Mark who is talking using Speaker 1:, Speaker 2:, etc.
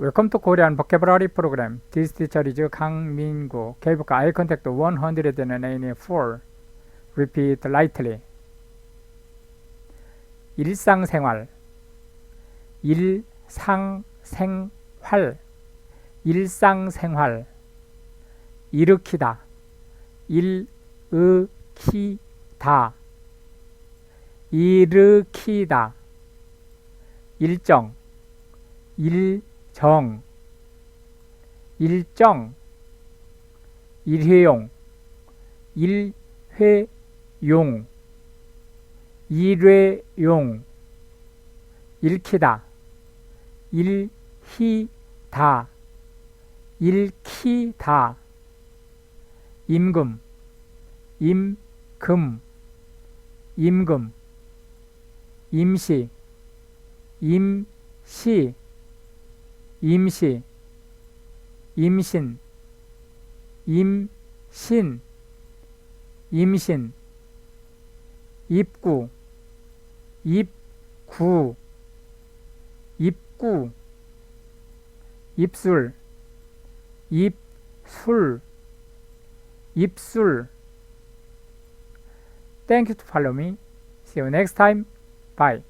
Speaker 1: To Korean Vocabulary Program. This teacher is 강민구. keep eye contact 184. Repeat lightly. 일상생활. 일상생활. 일상생활. 일으키다. 일으키다. 일으키다. 일정. 일 정. 일정. 일회용. 일회용. 일회용. 읽히다. 일히다. 읽히다. 임금. 임금. 임금. 임시. 임시. 임시. 임신. 임신. 임신. 입구. 입구. 입구. 입술. 입술. 입술. Thank you to follow me. See you next time. Bye.